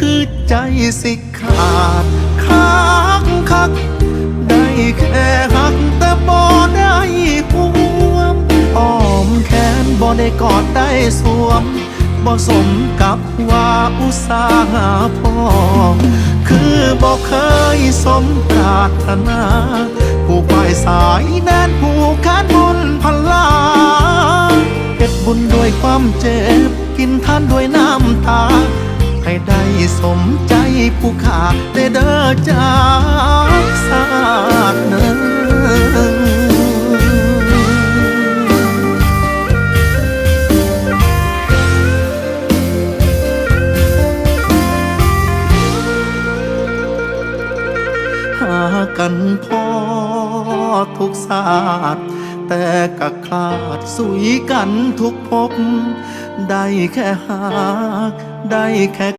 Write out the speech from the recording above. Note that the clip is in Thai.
คือใจสิขาดคักคัก ได้แค่หักแต่บ่ได้ห่วมอ้อมแขนบ่ได้กอดได้สวมบ่สมกับว่าอุตสาหะพอคือบ่เคยสมปรารถนา ผู้ปลายสายแน่นผูกแขนบุญพลาเฮ็ดบุญด้วยความเจ็บ กินทานด้วยน้ำตา ให้ได้สมใจผู้ขาได้เด้อจากสาดหนึ่งหากันพอทุกศาสตร์แต่กะขาดสุยกันทุกภพได้แค่หาก ได้แค่